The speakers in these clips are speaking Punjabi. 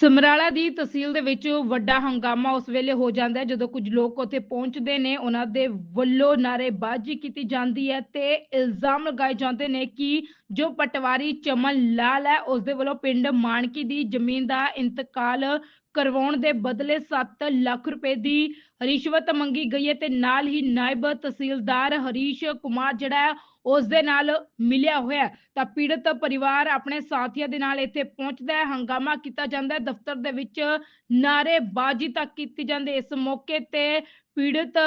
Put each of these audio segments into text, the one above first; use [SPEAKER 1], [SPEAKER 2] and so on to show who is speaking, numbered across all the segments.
[SPEAKER 1] ਸਮਰਾਲਾ ਦੀ ਤਹਿਸੀਲ ਦੇ ਵਿੱਚ ਵੱਡਾ ਹੰਗਾਮਾ ਉਸ ਵੇਲੇ ਹੋ ਜਾਂਦਾ ਹੈ, ਜਦੋਂ ਕੁਝ ਲੋਕ ਉੱਥੇ ਪਹੁੰਚਦੇ ਨੇ, ਉਹਨਾਂ ਦੇ ਵੱਲੋਂ ਨਾਅਰੇਬਾਜ਼ੀ ਕੀਤੀ ਜਾਂਦੀ ਹੈ ਤੇ ਇਲਜ਼ਾਮ ਲਗਾਏ ਜਾਂਦੇ ਨੇ ਕਿ ਜੋ ਪਟਵਾਰੀ ਚਮਨ ਲਾਲ ਹੈ, ਉਸ ਦੇ ਵੱਲੋਂ ਪਿੰਡ ਮਾਨਕੀ ਦੀ ਜ਼ਮੀਨ ਦਾ ਇੰਤਕਾਲ ਕਰਵਾਉਣ ਦੇ ਬਦਲੇ 7 ਲੱਖ ਰੁਪਏ ਦੀ ਰਿਸ਼ਵਤ ਮੰਗੀ ਗਈ ਹੈ ਤੇ ਨਾਲ ਹੀ ਨਾਇਬ ਤਹਿਸੀਲਦਾਰ ਹਰੀਸ਼ ਕੁਮਾਰ ਜਿਹੜਾ ਹੈ ਉਸ ਦੇ ਨਾਲ ਮਿਲਿਆ ਹੋਇਆ। ਤਾਂ ਪੀੜਤ ਪਰਿਵਾਰ ਆਪਣੇ ਸਾਥੀਆਂ ਦੇ ਨਾਲ ਇੱਥੇ ਪਹੁੰਚਦਾ ਹੈ ਹੰਗਾਮਾ ਕੀਤਾ ਜਾਂਦਾ ਹੈ ਦਫ਼ਤਰ ਦੇ ਵਿੱਚ ਨਾਅਰੇਬਾਜ਼ੀ ਤੱਕ ਕੀਤੀ ਜਾਂਦੀ। ਇਸ ਮੌਕੇ ਤੇ ਪੀੜਤ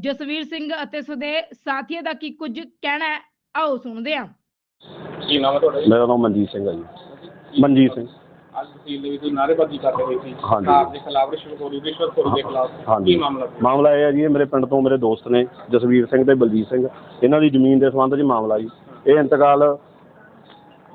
[SPEAKER 1] ਜਸਵੀਰ ਸਿੰਘ ਅਤੇ ਉਸਦੇ ਸਾਥੀਆਂ ਦਾ ਕੀ ਕੁਝ ਕਹਿਣਾ ਹੈ ਆਓ ਸੁਣਦੇ ਹਾਂ
[SPEAKER 2] ਕੀ ਨਾਮ ਹੈ ਤੁਹਾਡਾ ਜੀ?
[SPEAKER 3] ਮੇਰਾ ਨਾਮ ਮਨਜੀਤ ਸਿੰਘ ਹੈ ਜੀ ਮਨਜੀਤ ਸਿੰਘ
[SPEAKER 2] ਅੱਜ ਤਹਿਸੀਲ ਦੇ ਵਿੱਚ ਤੁਸੀਂ ਨਾਅਰੇਬਾਜ਼ੀ ਕਰ ਰਹੇ ਸੀ
[SPEAKER 3] ਹਾਂਜੀ।
[SPEAKER 2] ਸਰਕਾਰ ਦੇ ਖਿਲਾਫ ਰਿਸ਼ਵਤਖੋਰੀ ਰਿਸ਼ਵਤਖੋਰੀ ਦੇ ਖਿਲਾਫ
[SPEAKER 3] ਹਾਂਜੀ।
[SPEAKER 2] ਕੀ ਮਾਮਲਾ ਸੀ?
[SPEAKER 3] ਮਾਮਲਾ ਇਹ ਹੈ ਜੀ ਇਹ ਮੇਰੇ ਪਿੰਡ ਤੋਂ ਮੇਰੇ ਦੋਸਤ ਨੇ ਜਸਵੀਰ ਸਿੰਘ ਤੇ ਬਲਜੀਤ ਸਿੰਘ। ਇਹਨਾਂ ਦੀ ਜ਼ਮੀਨ ਦੇ ਸੰਬੰਧ 'ਚ ਮਾਮਲਾ ਜੀ। ਇਹ ਇੰਤਕਾਲ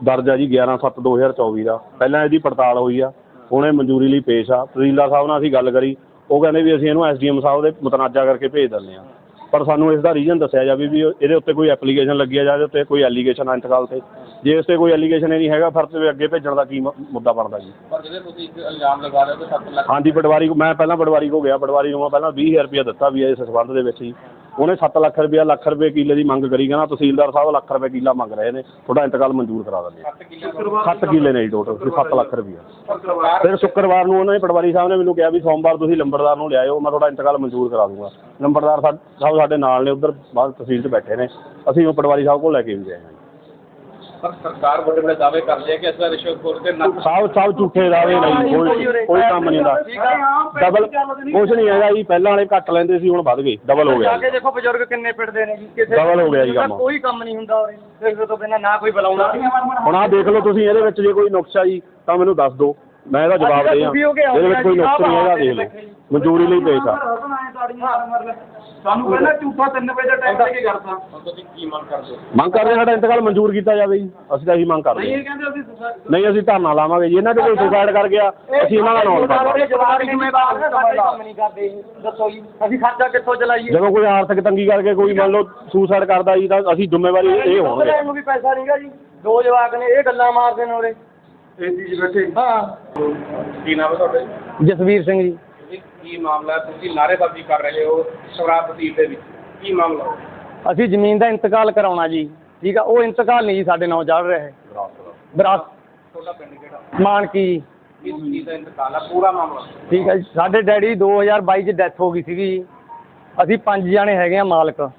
[SPEAKER 3] ਦਰਜ ਹੈ ਜੀ 11/7/2024 ਦਾ ਪਹਿਲਾਂ ਇਹਦੀ ਪੜਤਾਲ ਹੋਈ ਆ। ਹੁਣ ਇਹ ਮਨਜ਼ੂਰੀ ਲਈ ਪੇਸ਼ ਆ। ਤਹਿਸੀਲਦਾਰ ਸਾਹਿਬ ਨਾਲ ਅਸੀਂ ਗੱਲ ਕਰੀ। ਉਹ ਕਹਿੰਦੇ ਵੀ ਅਸੀਂ ਇਹਨੂੰ ਐਸਡੀਐਮ ਸਾਹਿਬ ਦੇ ਮੁਤਨਾਜ਼ਾ ਕਰਕੇ ਭੇਜ ਦਿੰਦੇ ਆ। ਪਰ ਸਾਨੂੰ ਇਸ ਦਾ ਰੀਜ਼ਨ ਦੱਸਿਆ ਜਾਵੇ ਵੀ ਇਹਦੇ ਉੱਤੇ ਕੋਈ ਐਪਲੀਕੇਸ਼ਨ ਲੱਗੀ ਆ ਜਾਂ ਇਹਦੇ ਉੱਤੇ ਕੋਈ ਐਲੀਗੇਸ਼ਨ ਆ ਇੰਤਕਾਲ ਤੇ। ਜੇ ਇਸ ਤੇ ਕੋਈ ਐਲੀਗੇਸ਼ਨ ਹੀ ਨਹੀਂ ਹੈਗਾ ਫਿਰ ਤੇ ਅੱਗੇ ਭੇਜਣ ਦਾ ਕੀ ਮ- ਮੁੱਦਾ ਬਣਦਾ ਜੀ।
[SPEAKER 2] ਪਰ ਜਿਹੜੇ ਤੁਸੀਂ ਇੱਕ ਇਲਜ਼ਾਮ ਲਗਾ ਰਹੇ ਹੋ ਕਿ 7 ਲੱਖ
[SPEAKER 3] ਹਾਂਜੀ ਪਟਵਾਰੀ ਕੋ ਮੈਂ ਪਹਿਲਾਂ ਪਟਵਾਰੀ ਕੋ ਗਿਆ ਪਟਵਾਰੀ ਨੂੰ ਮੈਂ ਪਹਿਲਾਂ 20000 ਰੁਪਇਆ ਦਿੱਤਾ ਵੀ ਇਸ ਸੰਬੰਧ ਦੇ ਵਿੱਚ ਹੀ ਉਹਨੇ 7 ਲੱਖ ਰੁਪਇਆ ਲੱਖ ਰੁਪਏ ਕਿੱਲੇ ਦੀ ਮੰਗ ਕਰੀ ਕਹਿੰਦਾ ਤਹਿਸੀਲਦਾਰ ਸਾਹਿਬ ਲੱਖ ਰੁਪਏ ਕਿੱਲਾ ਮੰਗ ਰਹੇ ਨੇ ਤੁਹਾਡਾ ਇੰਤਕਾਲ ਮਨਜ਼ੂਰ ਕਰਾ ਦਿੰਦੇ ਆ।
[SPEAKER 2] 7 ਕਿੱਲੇ
[SPEAKER 3] 7 ਕਿੱਲੇ ਨੇ ਜੀ ਟੋਟਲ 7 ਲੱਖ ਰੁਪਇਆ। ਫਿਰ ਸ਼ੁੱਕਰਵਾਰ ਨੂੰ ਉਹਨਾਂ ਨੇ ਪਟਵਾਰੀ ਸਾਹਿਬ ਨੇ ਮੈਨੂੰ ਕਿਹਾ ਵੀ ਸੋਮਵਾਰ ਤੁਸੀਂ ਲੰਬੜਦਾਰ ਨੂੰ ਲਿਆਇਓ ਮੈਂ ਤੁਹਾਡਾ ਇੰਤਕਾਲ ਮਨਜ਼ੂਰ ਕਰਾ ਦੂੰਗਾ। ਲੰਬੜਦਾਰ ਸਾ- ਸਾਹਿਬ ਸਾਡੇ ਨਾਲ ਨੇ ਉੱਧਰ ਬਾਹਰ ਤਹਿਸੀਲ 'ਚ ਬੈਠੇ ਨੇ। ਅਸੀਂ ਉਹ ਪਟਵਾਰੀ ਸਾਹਿਬ ਕੋਲ ਲੈ ਕੇ ਵੀ ਗਏ ਹਾਂ।
[SPEAKER 2] ਪਰ ਸਰਕਾਰ ਵੱਡੇ ਵੱਡੇ ਦਾਅਵੇ ਕਰਦੀ ਹੈ ਕਿ ਅਸਾਂ ਰਿਸ਼ਵਤਖੋਰੀ ਤੇ ਨੱਥ
[SPEAKER 3] ਸਭ ਸਭ ਝੂਠੇ ਦਾਅਵੇ ਨਹੀਂ ਕੋਈ ਕੋਈ ਕੰਮ ਨਹੀਂ ਹੁੰਦਾ। ਡਬਲ ਕੁਛ ਨਹੀਂ ਹੈਗਾ ਜੀ ਪਹਿਲਾਂ ਵਾਲੇ ਘੱਟ ਲੈਂਦੇ ਸੀ ਹੁਣ ਵੱਧ ਗਏ ਡਬਲ ਹੋ ਗਿਆ
[SPEAKER 4] ਜਾ ਕੇ ਦੇਖੋ ਬਜ਼ੁਰਗ ਕਿੰਨੇ ਪਿੱਟਦੇ ਨੇ ਜੀ ਕਿਸੇ
[SPEAKER 3] Double ਹੋ ਗਿਆ ਜੀ ਕੰਮ।
[SPEAKER 4] ਕੋਈ ਕੰਮ ਨਹੀਂ ਹੁੰਦਾ ਉਰੇ ਦੇਖੋ ਤੋਂ ਬਿਨਾਂ ਨਾ ਕੋਈ ਬੁਲਾਉਂਦਾ।
[SPEAKER 3] ਹੁਣ ਆਹ ਦੇਖ ਲਓ ਤੁਸੀਂ ਇਹਦੇ ਵਿੱਚ ਜੇ ਕੋਈ ਨੁਕਸ ਆ ਜੀ ਤਾਂ ਮੈਨੂੰ ਦੱਸ ਦਿਓ। ਮੈਂ ਇਹਦਾ ਜਵਾਬ ਦੇ ਆ ਇਹਦੇ ਵਿੱਚ ਕੋਈ ਨੁਕਸ ਨਹੀਂ ਹੈਗਾ ਦੇਖ ਲਓ। ਮਨਜ਼ੂਰੀ ਲਈ ਪੇਸ਼ ਆ
[SPEAKER 4] ਸਾਨੂੰ ਪਹਿਲਾਂ ਝੂਠਾ 3 ਵਜੇ ਦਾ ਟਾਈਮ ਦੇ ਕੇ ਕਰਤਾ
[SPEAKER 2] ਹੁਣ ਤੁਸੀਂ ਕੀ ਮੰਗ ਕਰਦੇ ਹੋ?
[SPEAKER 3] ਮੰਗ ਕਰਦੇ ਸਾਡਾ ਇੰਤਕਾਲ ਮਨਜ਼ੂਰ ਕੀਤਾ ਜਾਵੇ ਜੀ। ਅਸੀਂ ਤਾਂ ਇਹੀ ਮੰਗ ਕਰਦੇ
[SPEAKER 4] ਕਹਿੰਦੇ
[SPEAKER 3] ਨਹੀਂ ਅਸੀਂ ਧਰਨਾ ਲਾਵਾਂਗੇ ਜੀ। ਇਹਨਾਂ ਦੇ ਕੋਈ ਸੁਸਾਈਡ ਕਰ ਗਿਆ। ਅਸੀਂ ਇਹਨਾਂ ਦਾ ਨਾਮ ਪਾਵਾਂਗੇ
[SPEAKER 4] ਜਵਾਬ ਜ਼ਿੰਮੇਵਾਰ ਨੇ ਸਾਡੇ ਕੰਮ ਨਹੀਂ ਕਰਦੇ ਜੀ। ਦੱਸੋ ਜੀ ਅਸੀਂ ਖਰਚਾ ਕਿੱਥੋਂ ਚਲਾਈਏ?
[SPEAKER 3] ਜਦੋਂ ਕੋਈ ਆਰਥਿਕ ਤੰਗੀ ਕਰਕੇ ਕੋਈ ਮੰਨ ਲਓ ਸੁਸਾਈਡ ਕਰਦਾ ਜੀ ਤਾਂ ਅਸੀਂ ਜ਼ਿੰਮੇਵਾਰੀ ਇਹ ਹੋਣਗੇ।
[SPEAKER 4] ਲੈਣ ਨੂੰ ਵੀ ਪੈਸਾ ਨਹੀਂਗਾ ਜੀ। ਦੋ ਜਵਾਕ ਨੇ ਇਹ ਗੱਲਾਂ ਮਾਰਦੇ ਨੇ ਉਰੇ। ਏਸੀ 'ਚ ਬੈਠੇ। ਹਾਂ।
[SPEAKER 2] ਕੀ ਨਾਮ ਹੈ ਤੁਹਾਡਾ ਜੀ?
[SPEAKER 4] ਜਸਵੀਰ ਸਿੰਘ ਜੀ।
[SPEAKER 2] ਕੀ ਮਾਮਲਾ ਹੈ? ਤੁਸੀਂ ਨਾਅਰੇਬਾਜ਼ੀ ਕਰ ਰਹੇ ਹੋ ਸ਼ਰਾਬ ਤਹਿਸੀਲ ਦੇ ਵਿੱਚ। ਕੀ ਮਾਮਲਾ
[SPEAKER 4] ਅਸੀਂ ਜ਼ਮੀਨ ਦਾ ਇੰਤਕਾਲ ਕਰਾਉਣਾ ਜੀ। ਠੀਕ ਆ ਉਹ ਇੰਤਕਾਲ ਨਹੀਂ ਜੀ ਸਾਡੇ ਨਾਲ ਚੱਲ ਰਿਹਾ ਹੈ। ਵਿਰਾਸਤ
[SPEAKER 2] ਤੁਹਾਡਾ ਪਿੰਡ ਕਿਹੜਾ?
[SPEAKER 4] ਮਾਨਕੀ ਜੀ।
[SPEAKER 2] ਕਿਸ ਚੀਜ਼ ਦਾ ਇੰਤਕਾਲ ਹੈ? ਪੂਰਾ ਮਾਮਲਾ।
[SPEAKER 4] ਠੀਕ ਹੈ ਜੀ ਸਾਡੇ ਡੈਡੀ 2022 ਚ ਡੈਥ ਹੋ ਗਈ ਸੀਗੀ ਜੀ। ਅਸੀਂ ਪੰਜ ਜਾਣੇ ਹੈਗੇ ਆ ਮਾਲਕ।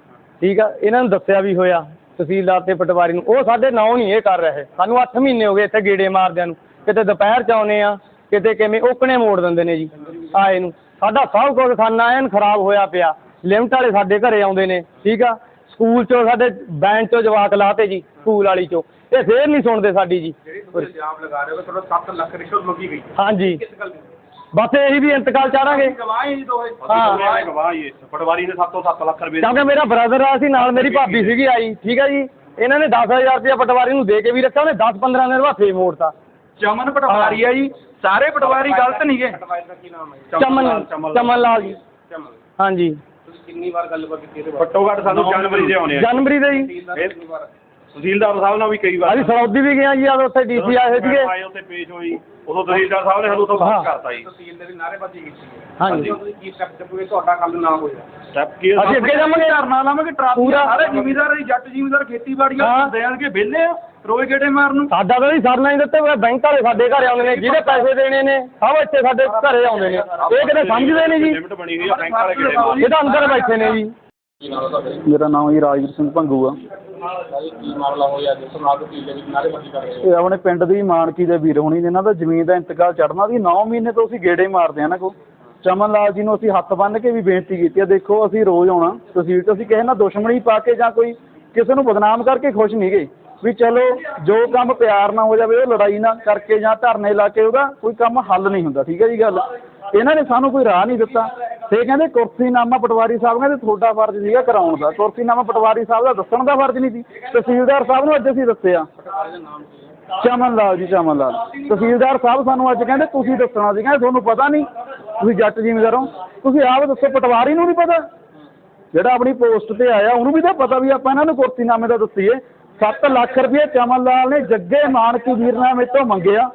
[SPEAKER 4] ਠੀਕ ਆ ਇਹਨਾਂ ਨੂੰ ਦੱਸਿਆ ਵੀ ਹੋਇਆ। ਤਹਿਸੀਲਦਾਰ ਤੇ ਪਟਵਾਰੀ ਨੂੰ ਉਹ ਸਾਡੇ ਨਾਂ ਨਹੀਂ ਇਹ ਕਰ ਰਹੇ। ਸਾਨੂੰ 8 ਮਹੀਨੇ ਹੋ ਗਏ ਇੱਥੇ ਗੇੜੇ ਮਾਰਦਿਆਂ ਨੂੰ। ਕਿਤੇ ਦੁਪਹਿਰ ਚ ਆਉਨੇ ਆ ਕਿਤੇ ਕਿਵੇਂ ਓਕਣੇ ਮੋੜ ਦਿੰਦੇ ਨੇ ਜੀ ਆਏ ਨੂੰ। ਸਾਡਾ ਸਭ ਕੁਝ ਖਾਨਾ ਐਨ ਖਰਾਬ ਹੋਇਆ ਪਿਆ। ਲਿਮਟ ਵਾਲੇ ਸਾਡੇ ਘਰੇ ਆਉਂਦੇ ਨੇ ਠੀਕ ਆ? ਸਕੂਲ ਚੋਂ ਸਾਡੇ ਬੈਂਚ ਚੋਂ ਜਵਾਕ ਲਾਤੇ ਜੀ ਸਕੂਲ ਵਾਲੀ ਚੋਂ। ਇਹ ਫੇਰ ਨਹੀਂ ਸੁਣਦੇ ਸਾਡੀ ਜੀ।
[SPEAKER 2] ਜਿਹੜੀ ਤੁਸੀਂ ਇਲਜ਼ਾਮ ਲਗਾ ਰਹੇ ਹੋ ਕਿ ਤੁਹਾਡਾ 7 ਲੱਖ ਰਿਸ਼ਵਤ ਮੰਗੀ ਗਈ।
[SPEAKER 4] ਹਾਂਜੀ।
[SPEAKER 2] ਕਿਸ ਗੱਲ ਦੀ?
[SPEAKER 4] ਬਸ ਇਹੀ ਵੀ ਇੰਤਕਾਲ ਚਾਹਾਂਗੇ।
[SPEAKER 2] ਗਵਾਹ ਹੀ ਦੋਏ
[SPEAKER 4] ਹਾਂ।
[SPEAKER 3] ਗਵਾਹ ਹੀ ਪਟਵਾਰੀ ਨੇ 7 ਤੋਂ 7 ਲੱਖ ਰੁਪਏ
[SPEAKER 4] ਕਿਉਂਕਿ ਮੇਰਾ ਬ੍ਰਦਰ ਆ ਸੀ ਨਾਲ ਮੇਰੀ ਭਾਬੀ ਸੀਗੀ ਆਈ ਠੀਕ ਹੈ ਜੀ? ਇਹਨਾਂ ਨੇ 10000 ਰੁਪਇਆ ਪਟਵਾਰੀ ਨੂੰ ਦੇ ਕੇ ਵੀ ਰੱਖਿਆ ਉਹਨੇ 10-15 ਦਿਨ ਬਾਅਦ ਫੇਰ ਮੋੜਤਾ।
[SPEAKER 5] ਚਮਨ ਪਟਵਾਰੀ ਆ ਜੀ। ਸਾਰੇ ਪਟਵਾਰੀ ਗਲਤ ਨਹੀਂਗੇ
[SPEAKER 2] ਪਟਵਾਰੀ ਦਾ ਕੀ ਨਾਮ ਹੈ ਜੀ?
[SPEAKER 4] ਚਮਨ ਚਮਨ ਲਾਲ ਜੀ।
[SPEAKER 2] ਚਮਨ।
[SPEAKER 4] ਹਾਂਜੀ।
[SPEAKER 2] ਤੁਸੀਂ ਕਿੰਨੀ ਵਾਰ ਗੱਲਬਾਤ ਕੀਤੀ
[SPEAKER 3] ਘੱਟੋ ਘੱਟ ਸਾਨੂੰ ਜਨਵਰੀ ਦੇ ਆਉਣੇ ਆ।
[SPEAKER 4] ਜਨਵਰੀ ਦੇ ਜੀ।
[SPEAKER 2] ਤਹਿਸੀਲਦਾਰ
[SPEAKER 3] ਸਾਹਿਬ ਨਾਲ ਵੀ ਕਈ ਵਾਰ
[SPEAKER 4] ਅਸੀਂ ਸਰੌਦੀ ਵੀ ਗਏ ਆ ਜੀ ਆ ਉੱਥੇ ਡੀਸੀ ਆਏ ਸੀਗੇ।
[SPEAKER 3] ਆਏ ਉੱਤੇ ਪੇਸ਼ ਹੋਈ। ਉਦੋਂ ਤਹਿਸੀਲਦਾਰ ਸਾਹਿਬ ਨੇ ਸਾਨੂੰ ਤੋਂ। ਬਾਹਰ ਕਰਤਾ ਜੀ।
[SPEAKER 2] ਤਹਿਸੀਲ ਦੇ ਵੀ ਨਾਅਰੇਬਾਜ਼ੀ ਕੀਤੀ
[SPEAKER 4] ਹਾਂਜੀ।
[SPEAKER 2] ਕੀ ਸਟੈਪ ਚੱਕੋਗੇ ਤੁਹਾਡਾ ਕੰਮ ਨਾ ਹੋਇਆ।
[SPEAKER 3] ਸਟੈਪ ਕੀ
[SPEAKER 4] ਅਸੀਂ ਅੱਗੇ ਜਾਵਾਂਗੇ।
[SPEAKER 5] ਧਰਨਾ ਲਾਵਾਂਗੇ ਟਰਾਫੀ। ਸਾਰੇ ਜ਼ਿਮੀਦਾਰ ਜੱਟ ਜ਼ਿਮੀਦਾਰ ਖੇਤੀਬਾੜੀ
[SPEAKER 4] ਹਾਂ।
[SPEAKER 5] ਆ ਦੇਣਗੇ ਵਿਹਲੇ ਆ ਰੋਏ ਗੇੜੇ ਮਾਰਨ ਨੂੰ।
[SPEAKER 4] ਸਾਡਾ ਤਾਂ ਜੀ ਸਰਨਾ ਹੀ ਦਿੱਤੇ ਹੋਏ ਬੈਂਕ ਵਾਲੇ ਸਾਡੇ ਘਰੇ ਆਉਂਦੇ ਨੇ ਜਿਹਦੇ ਪੈਸੇ ਦੇਣੇ ਨੇ ਸਭ ਇੱਥੇ ਸਾਡੇ ਘਰੇ ਆਉਂਦੇ ਨੇ। ਇਹ ਕਿਤੇ ਸਮਝਦੇ ਨਹੀਂ ਜੀ।
[SPEAKER 3] ਲਿਮਟ ਬਣੀ ਹੋਈ ਆ ਬੈਂਕ ਵਾਲੇ ਕਿਹੜੇ ਮਾਰ
[SPEAKER 4] ਇਹ ਤਾਂ ਅੰਦਰ ਬੈਠੇ ਨੇ ਜੀ।
[SPEAKER 2] ਕੀ ਨਾਮ ਹੈ ਤੁਹਾਡਾ ਜੀ?
[SPEAKER 6] ਮੇਰਾ ਨਾਮ ਜੀ ਰਾਜਵੀਰ ਸਿੰਘ ਭੰਗੂ ਆ।
[SPEAKER 2] ਭਾਈ ਕੀ ਮਾਮਲਾ ਹੋਇਆ ਜਿਸ ਨਾਲ ਤਹਿਸੀਲ ਦੇ ਵਿੱਚ ਨਾਅਰੇਬਾਜ਼ੀ ਕਰ ਰਹੇ ਹੋ।
[SPEAKER 6] ਇਹ ਆਪਣੇ ਪਿੰਡ ਦੀ ਮਾਨਕੀ ਦੇ ਵੀਰ ਹੋਣੀ ਨੇ ਇਹਨਾਂ ਦਾ ਜ਼ਮੀਨ ਦਾ ਇੰਤਕਾਲ ਚੜਨਾ ਸੀ। 9 ਮਹੀਨੇ ਤੋਂ ਅਸੀਂ ਗੇੜੇ ਮਾਰਦੇ ਆ ਨਾ ਕੋ ਚਮਨ ਲਾਲ ਜੀ ਨੂੰ ਅਸੀਂ ਹੱਥ ਬੰਨ੍ਹ ਕੇ ਵੀ ਬੇਨਤੀ ਕੀਤੀ ਆ ਦੇਖੋ ਅਸੀਂ ਰੋਜ਼ ਆਉਣਾ। ਤਹਿਸੀਲ ਤੋਂ ਅਸੀਂ ਕਿਸੇ ਨਾਲ ਦੁਸ਼ਮਣੀ ਪਾ ਕੇ ਜਾਂ ਕੋਈ ਕਿਸੇ ਨੂੰ ਬਦਨਾਮ ਕਰਕੇ ਖੁਸ਼ ਨਹੀਂ ਗਏ। ਵੀ ਚਲੋ ਜੋ ਕੰਮ ਪਿਆਰ ਨਾਲ ਹੋ ਜਾਵੇ ਉਹ ਲੜਾਈ ਨਾ ਕਰਕੇ ਜਾਂ ਧਰਨੇ ਲਾ ਕੇ ਉਹਦਾ ਕੋਈ ਕੰਮ ਹੱਲ ਨਹੀਂ ਹੁੰਦਾ। ਠੀਕ ਹੈ ਜੀ ਗੱਲ? ਇਹਨਾਂ ਨੇ ਸਾਨੂੰ ਕੋਈ ਰਾਹ ਨਹੀਂ ਦਿੱਤਾ। ਤੇ ਕਹਿੰਦੇ ਕੁਰਸੀਨਾਮਾ ਪਟਵਾਰੀ ਸਾਹਿਬ ਕਹਿੰਦੇ ਤੁਹਾਡਾ ਫਰਜ਼ ਸੀਗਾ ਕਰਾਉਣ ਦਾ। ਕੁਰਸੀਨਾਮਾ ਪਟਵਾਰੀ ਸਾਹਿਬ ਦਾ ਦੱਸਣ ਦਾ ਫਰਜ਼ ਨਹੀਂ ਸੀ। ਤਹਿਸੀਲਦਾਰ ਸਾਹਿਬ ਨੂੰ ਅੱਜ ਅਸੀਂ ਦੱਸਿਆ। ਚਮਨ ਲਾਲ ਜੀ ਚਮਨ ਲਾਲ ਤਹਿਸੀਲਦਾਰ ਸਾਹਿਬ ਸਾਨੂੰ ਅੱਜ ਕਹਿੰਦੇ ਤੁਸੀਂ ਦੱਸਣਾ ਸੀ। ਕਹਿੰਦੇ ਤੁਹਾਨੂੰ ਪਤਾ ਨਹੀਂ। ਤੁਸੀਂ ਜੱਟ ਜ਼ਿਮੀਂਦਾਰ ਹੋ। ਤੁਸੀਂ ਆਪ ਦੱਸੋ, ਪਟਵਾਰੀ ਨੂੰ ਨਹੀਂ ਪਤਾ। ਜਿਹੜਾ ਆਪਣੀ ਪੋਸਟ ਤੇ ਆਇਆ, ਉਹਨੂੰ ਵੀ ਤਾਂ ਪਤਾ ਵੀ ਆਪਾਂ ਇਹਨਾਂ ਨੂੰ ਕੁਰਸੀਨਾਮੇ ਦਾ ਦੱਸੀਏ। 7 ਲੱਖ ਰੁਪਏ ਚਮਨ ਲਾਲ ਨੇ ਜੱਗੇ ਮਾਨਕੀ ਵੀਰਨਾਮੇ ਤੋਂ ਮੰਗਿਆ।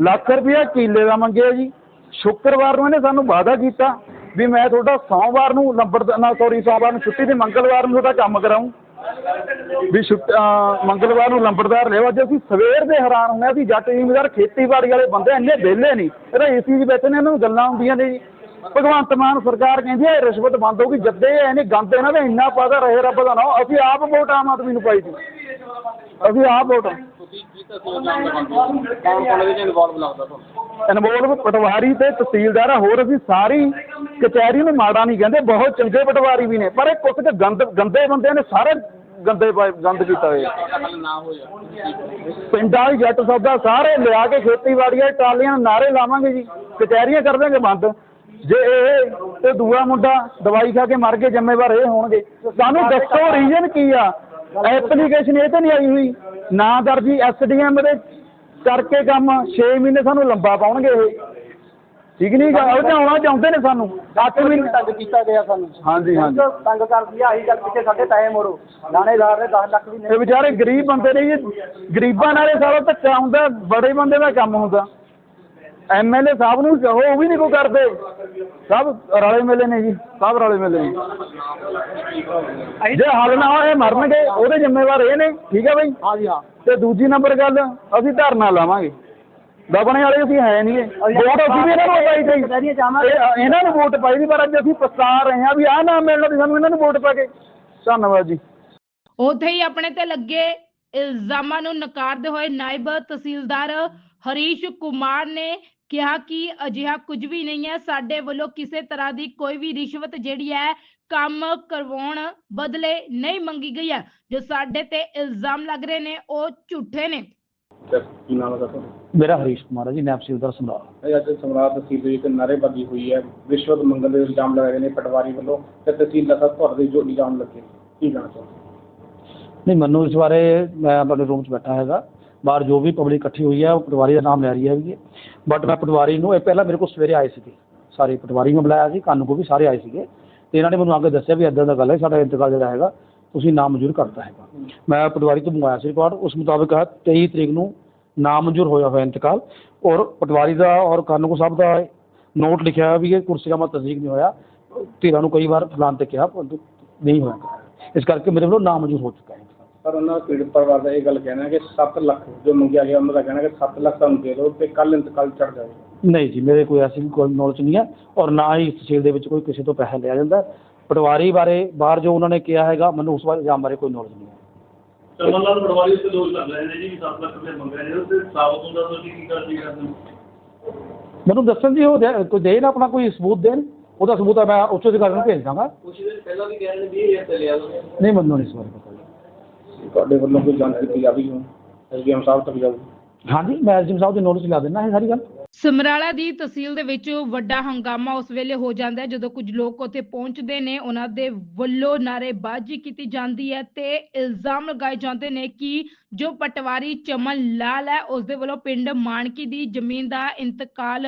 [SPEAKER 6] ਲੱਖ ਰੁਪਇਆ ਕੀਲੇ ਦਾ ਮੰਗਿਆ ਜੀ। ਸ਼ੁੱਕਰਵਾਰ ਨੂੰ ਇਹਨੇ ਸਾਨੂੰ ਵਾਅਦਾ ਕੀਤਾ। ਵੀ ਮੈਂ ਤੁਹਾਡਾ ਸੋਮਵਾਰ ਨੂੰ ਨੰਬਰ ਨਾ ਸੌਰੀ ਸੋਮਵਾਰ ਨੂੰ ਛੁੱਟੀ ਤੇ ਮੰਗਲਵਾਰ ਨੂੰ ਤੁਹਾਡਾ ਕੰਮ ਕਰਾਉਂ ਵੀ ਛੁੱਟ- ਮੰਗਲਵਾਰ ਨੂੰ ਲੰਬੜਦਾਰ ਲਿਓ ਅੱਜ ਅਸੀਂ ਸਵੇਰ ਦੇ ਹੈਰਾਨ ਹੁੰਦੇ ਹਾਂ ਅਸੀਂ ਜੱਟ ਜ਼ਿਮੀਦਾਰ ਖੇਤੀਬਾੜੀ ਵਾਲੇ ਬੰਦੇ ਇੰਨੇ ਵਿਹਲੇ ਨਹੀਂ। ਇਹਦਾ ਏਸੀ 'ਚ ਬੈਠੇ ਨੇ, ਇਹਨਾਂ ਨੂੰ ਗੱਲਾਂ ਹੁੰਦੀਆਂ ਨੇ ਜੀ। ਭਗਵੰਤ ਮਾਨ ਸਰਕਾਰ ਕਹਿੰਦੀ ਹੈ ਰਿਸ਼ਵਤ ਬੰਦ ਹੋਊਗੀ, ਜੱਦੇ ਇਹਨੇ ਗੰਦ ਇਹਨਾਂ ਦਾ ਇੰਨਾ ਪਾਦਾ ਰਹੇ ਰੱਬ ਦਾ ਨਾ ਅਸੀਂ ਆਪ ਵੋਟ ਆਮ ਆਦਮੀ ਨੂੰ ਪਾਈ ਸੀ। ਅਸੀਂ ਆਪ ਵੋਟ
[SPEAKER 2] ਤੁਸੀਂ ਕੀ ਤਸਵੀਰ ਜਾਣਦੇ ਹੋ? ਕੌਣ ਕੌਣ ਇਹਦੇ ਚ ਇਨਵੋਲਵ ਲੱਗਦਾ ਤੁਹਾਨੂੰ?
[SPEAKER 6] ਇਨਵੋਲਵ ਪਟਵਾਰੀ ਤੇ ਤਹਿਸੀਲਦਾਰ ਆ ਹੋਰ ਅਸੀਂ ਸਾਰੀ ਕਚਹਿਰੀ ਨੂੰ ਮਾੜਾ ਨਹੀਂ ਕਹਿੰਦੇ ਬਹੁਤ ਚੰਗੇ ਪਟਵਾਰੀ ਵੀ ਨੇ ਪਰ ਇਹ ਕੁਝ ਕੁ ਗੰਦ ਗੰਦੇ ਬੰਦਿਆਂ ਨੇ ਸਾਰੇ ਗੰਦੇ ਪਾਏ- ਗੰਦ ਕੀਤਾ ਹੋਇਆ।
[SPEAKER 2] ਤੁਹਾਡਾ ਗੱਲ ਨਾ ਹੋਇਆ
[SPEAKER 6] ਪਿੰਡਾਂ ਦੀ ਜੱਟ ਸੌਦਾ ਸਾਰੇ ਲਿਆ ਕੇ ਖੇਤੀਬਾੜੀ ਟਰਾਲੀਆਂ ਨੂੰ ਨਾਰੇ ਲਾਵਾਂਗੇ ਜੀ ਕਚਹਿਰੀਆਂ ਕਰ ਦਾਂਗੇ ਬੰਦ। ਜੇ ਇਹ ਤੇ ਦੂਆ ਮੁੰਡਾ ਦਵਾਈ ਖਾ ਕੇ ਮਰ ਕੇ ਜ਼ਿੰਮੇਵਾਰ ਇਹ ਹੋਣਗੇ। ਸਾਨੂੰ ਦੱਸੋ ਰੀਜ਼ਨ ਕੀ ਆ? ਐਪਲੀਕੇਸ਼ਨ ਇਹ ਤੇ ਨਹੀਂ ਆਈ ਹੋਈ। ਨਾ ਦਰਜੀ ਐਸਡੀਐਮ ਦੇ ਕਰਕੇ ਕੰਮ 6 ਮਹੀਨੇ ਸਾਨੂੰ ਲੰਬਾ ਪਾਉਣਗੇ ਇਹ। ਠੀਕ ਨਹੀਂ ਗਾ? ਉਹ ਤਾਂ ਆਉਣਾ ਚਾਹੁੰਦੇ ਨੇ ਸਾਨੂੰ। 8 ਮਹੀਨੇ
[SPEAKER 4] ਤੰਗ ਕੀਤਾ ਗਿਆ ਸਾਨੂੰ।
[SPEAKER 6] ਹਾਂਜੀ ਹਾਂਜੀ।
[SPEAKER 4] ਤੰਗ ਕਰਦੀ ਆ ਆਹੀ ਗੱਲ ਪਿੱਛੇ ਸਾਡੇ ਪੈਸੇ ਮੋੜੋ। ਲਾਣੇਦਾਰ ਨੇ 10 ਲੱਖ ਵੀ
[SPEAKER 6] ਇਹ ਵਿਚਾਰੇ ਗਰੀਬ ਬੰਦੇ ਨੇ ਜੀ। ਗਰੀਬਾਂ ਨਾਲੇ ਸਾਰਾ ਧੱਕਾ ਹੁੰਦਾ ਬੜੇ ਬੰਦੇ ਦਾ ਕੰਮ ਹੁੰਦਾ। ਐਮਐਲਏ ਸਾਹਿਬ ਨੂੰ ਕਹੋ ਉਹ ਵੀ ਨਹੀਂ ਕੋ ਕਰਦੇ। ਸਭ ਰਲੇ ਮਿਲੇ ਨੇ ਜੀ ਸਭ ਰਲੇ ਮਿਲੇ ਨੇ। ਜੇ ਹੱਲ ਨਾ ਹੋਏ ਮਰਨਗੇ ਉਹਦੇ ਜ਼ਿੰਮੇਵਾਰ ਇਹ ਨੇ ਠੀਕ ਹੈ ਬਈ?
[SPEAKER 4] ਹਾਂਜੀ ਹਾਂ।
[SPEAKER 6] ਤੇ ਦੂਜੀ ਨੰਬਰ ਗੱਲ ਅਸੀਂ ਧਰਨਾ ਲਾਵਾਂਗੇ। ਦਬਣੇ ਵਾਲੇ ਅਸੀਂ ਹੈ ਨਹੀਂ ਵੋਟ ਅਸੀਂ ਵੀ ਇਹਨਾਂ ਨੂੰ ਪਾਈ ਗਈ ਇਹਨਾਂ ਨੂੰ ਵੋਟ ਪਾਈ ਦੀ ਪਰ ਅੱਜ ਅਸੀਂ ਪਛਤਾ ਰਹੇ ਹਾਂ ਵੀ ਆਹ ਨਾ ਮਿਲਣਾ ਤੇ ਸਾਨੂੰ ਇਹਨਾਂ ਨੂੰ ਵੋਟ ਪਾ ਕੇ। ਧੰਨਵਾਦ ਜੀ।
[SPEAKER 1] ਉੱਥੇ ਹੀ ਆਪਣੇ ਤੇ ਲੱਗੇ ਇਲਜ਼ਾਮਾਂ ਨੂੰ ਨਕਾਰਦੇ ਹੋਏ ਨਾਇਬ ਤਹਿਸੀਲਦਾਰ ਹਰੀਸ਼ ਕੁਮਾਰ ਨੇ ਕਿਹਾ ਕਿ ਅਜਿਹਾ ਕੁਝ ਵੀ ਨਹੀਂ ਹੈ। ਸਾਡੇ ਵੱਲੋਂ ਕਿਸੇ ਤਰ੍ਹਾਂ ਦੀ ਕੋਈ ਵੀ ਰਿਸ਼ਵਤ ਜਿਹੜੀ ਹੈ ਕੰਮ ਕਰਵਾਉਣ ਬਦਲੇ ਨਹੀਂ ਮੰਗੀ ਗਈ ਹੈ। ਜੋ ਸਾਡੇ ਤੇ ਇਲਜ਼ਾਮ ਲੱਗ ਰਹੇ ਨੇ ਉਹ ਝੂਠੇ ਨੇ।
[SPEAKER 2] ਕੀ ਨਾਮ ਹੈ ਤੁਹਾਡਾ?
[SPEAKER 6] ਮੇਰਾ ਹਰੀਸ਼ ਕੁਮਾਰ ਹੈ ਜੀ ਨਾਇਬ ਤਹਿਸੀਲਦਾਰ ਸਮਰਾਲਾ।
[SPEAKER 2] ਇਹ ਅੱਜ ਸਮਰਾਟ ਤਹਿਸੀਲ ਦੇ ਵਿੱਚ ਨਾਅਰੇਬਾਜ਼ੀ ਹੋਈ ਹੈ। ਰਿਸ਼ਵਤ ਮੰਗਣ ਦੇ ਇਲਜ਼ਾਮ ਲਗਾਏ ਗਏ ਨੇ ਪਟਵਾਰੀ ਵੱਲੋਂ। ਤੇ ਤਹਿਸੀਲਦਾਰ ਸਾਹਿਬ ਤੁਹਾਡੇ ਜੋ ਇਲਜ਼ਾਮ ਲੱਗੇ ਕੀ ਕਹਿਣਾ ਚਾਹੁੰਦੇ
[SPEAKER 7] ਨਹੀਂ ਮੈਨੂੰ ਇਸ ਬਾਰੇ ਮੈਂ ਆਪਣੇ ਰੂਮ 'ਚ ਬੈਠਾ ਹੈਗਾ। ਬਾਹਰ ਜੋ ਵੀ ਪਬਲਿਕ ਇਕੱਠੀ ਹੋਈ ਹੈ, ਉਹ ਪਟਵਾਰੀ ਦਾ ਨਾਮ ਲੈ ਰਹੀ ਹੈਗੀ ਬਟ ਮੈਂ ਪਟਵਾਰੀ ਨੂੰ, ਇਹ ਪਹਿਲਾਂ ਮੇਰੇ ਕੋਲ ਸਵੇਰੇ ਆਏ ਸੀਗੇ। ਸਾਰੇ ਪਟਵਾਰੀ ਨੂੰ ਬੁਲਾਇਆ ਸੀ, ਕਾਨੂੰ ਕੋ ਵੀ ਸਾਰੇ ਆਏ ਸੀਗੇ। ਤੇ ਇਹਨਾਂ ਨੇ ਮੈਨੂੰ ਆ ਕੇ ਦੱਸਿਆ ਵੀ ਇਦਾਂ ਦਾ ਗੱਲ ਹੈ, ਸਾਡਾ ਇੰਤਕਾਲ ਜਿਹੜਾ ਹੈਗਾ, ਤੁਸੀਂ ਨਾਮ ਮਨਜ਼ੂਰ ਕਰਤਾ ਹੈਗਾ। ਮੈਂ ਪਟਵਾਰੀ ਤੋਂ ਮੰਗਵਾਇਆ ਸੀ ਰਿਕਾਰਡ, ਉਸ ਮੁਤਾਬਕ ਹੈ 23 ਤਰੀਕ ਨੂੰ ਨਾਮਨਜ਼ੂਰ ਹੋਇਆ ਹੋਇਆ ਇੰਤਕਾਲ। ਔਰ ਪਟਵਾਰੀ ਦਾ ਔਰ ਕਾਨੂੰ ਸਾਹਿਬ ਦਾ ਨੋਟ ਲਿਖਿਆ ਹੋਇਆ ਵੀ ਇਹ ਕੁਰਸੀ ਕੁਰਸੀਨਾਮਾ ਤਸਦੀਕ ਨਹੀਂ ਹੋਇਆ। ਧੀਰਾਂ ਨੂੰ ਕਈ ਵਾਰ ਫਲਾਨ ਤੇ ਕਿਹਾ, ਪਰੰਤੂ ਨਹੀਂ ਹੋਇਆ। ਇਸ ਕਰਕੇ ਮੇਰੇ ਵੱਲੋਂ ਨਾਮਨਜ਼ੂਰ ਹੋ ਚੁੱਕਾ ਹੈ।
[SPEAKER 2] ਪਰ ਉਹਨਾਂ ਦਾ ਪੀੜਤ ਪਰਿਵਾਰ ਦਾ ਇਹ ਗੱਲ ਕਹਿਣਾ ਕਿ 7 ਲੱਖ ਜੋ ਮੰਗਿਆ ਗਿਆ ਉਹਨਾਂ ਦਾ ਕਹਿਣਾ ਕਿ 7 ਲੱਖ ਤੁਹਾਨੂੰ ਦੇ ਦਿਓ ਤੇ ਕੱਲ ਇੰਤਕਾਲ ਚੜ ਜਾਵੇ।
[SPEAKER 7] ਨਹੀਂ ਜੀ ਮੇਰੇ ਕੋਈ ਐਸੀ ਕੋਈ ਨੌਲੇਜ ਨਹੀਂ ਹੈ ਔਰ ਨਾ ਹੀ ਇਸ ਤਹਿਸੀਲ ਦੇ ਵਿੱਚ ਕੋਈ ਕਿਸੇ ਤੋਂ ਪੈਸਾ ਲਿਆ ਜਾਂਦਾ। ਪਟਵਾਰੀ ਬਾਰੇ ਬਾਹਰ ਜੋ ਉਹਨਾਂ ਨੇ ਕਿਹਾ ਹੈਗਾ ਮੈਨੂੰ ਉਸ ਬਾਰੇ ਇਲਜ਼ਾਮ ਬਾਰੇ ਕੋਈ ਨੌਲੇਜ ਨਹੀਂ ਹੈ।
[SPEAKER 8] ਚਮਨ ਲਾਲ ਪਟਵਾਰੀ ਤੇ ਦੋਸ਼ ਲੱਗ ਰਹੇ ਨੇ ਜੀ 7 ਲੱਖ ਰੁਪਏ ਮੰਗ ਰਹੇ ਨੇ ਤੇ ਸਾਬਤ ਹੁੰਦਾ ਤੁਸੀਂ ਕੀ ਕਰਦੇ ਕਰਦੇ
[SPEAKER 7] ਮੈਨੂੰ ਦੱਸਣ ਜੀ ਉਹ ਦੇ- ਕੋਈ ਦੇ ਨਾ ਆਪਣਾ ਕੋਈ ਸਬੂਤ ਦੇਣ? ਉਹਦਾ ਸਬੂਤ ਮੈਂ ਉੱਚ ਅਧਿਕਾਰੀ ਨੂੰ ਭੇਜ ਦਾਂਗਾ।
[SPEAKER 8] ਕੁਛ ਦਿਨ ਪਹਿਲਾਂ ਵੀ ਕਹਿ ਰਹੇ ਨੇ 20000 ਤੇ ਲਿਆ ਤੁਸੀਂ
[SPEAKER 7] ਨਹੀਂ ਮੈਨੂੰ ਨਹੀਂ ਇਸ ਬਾਰੇ ਪਤਾ ਜੀ।
[SPEAKER 2] ਤੁਹਾਡੇ ਵੱਲੋਂ ਕੋਈ ਜਾਂਚ ਕੀਤੀ ਜਾਵੇਗੀ ਹੁਣ? ਐਸਡੀਐਮ ਸਾਹਿਬ ਤੱਕ ਜਾਊਗੀ।
[SPEAKER 7] ਹਾਂਜੀ ਮੈਂ ਐਸਡੀਐਮ ਸਾਹਿਬ ਦੇ ਨੌਲੇਜ ਲਾ ਦਿੰਦਾ ਇਹ ਸਾਰੀ ਗੱਲ।
[SPEAKER 1] ਸਮਰਾਲਾ ਦੀ ਤਹਿਸੀਲ ਦੇ ਵਿੱਚ ਵੱਡਾ ਹੰਗਾਮਾ ਉਸ ਵੇਲੇ ਹੋ ਜਾਂਦਾ ਹੈ ਜਦੋਂ ਕੁਝ ਲੋਕ ਉੱਥੇ ਪਹੁੰਚਦੇ ਨੇ ਉਹਨਾਂ ਦੇ ਵੱਲੋਂ ਨਾਅਰੇਬਾਜ਼ੀ ਕੀਤੀ ਜਾਂਦੀ ਹੈ ਤੇ ਇਲਜ਼ਾਮ ਲਗਾਏ ਜਾਂਦੇ ਨੇ ਕਿ ਜੋ ਪਟਵਾਰੀ ਚਮਨ ਲਾਲ ਹੈ ਉਸ ਦੇ ਵੱਲੋਂ ਪਿੰਡ ਮਾਨਕੀ ਦੀ ਜ਼ਮੀਨ ਦਾ ਇੰਤਕਾਲ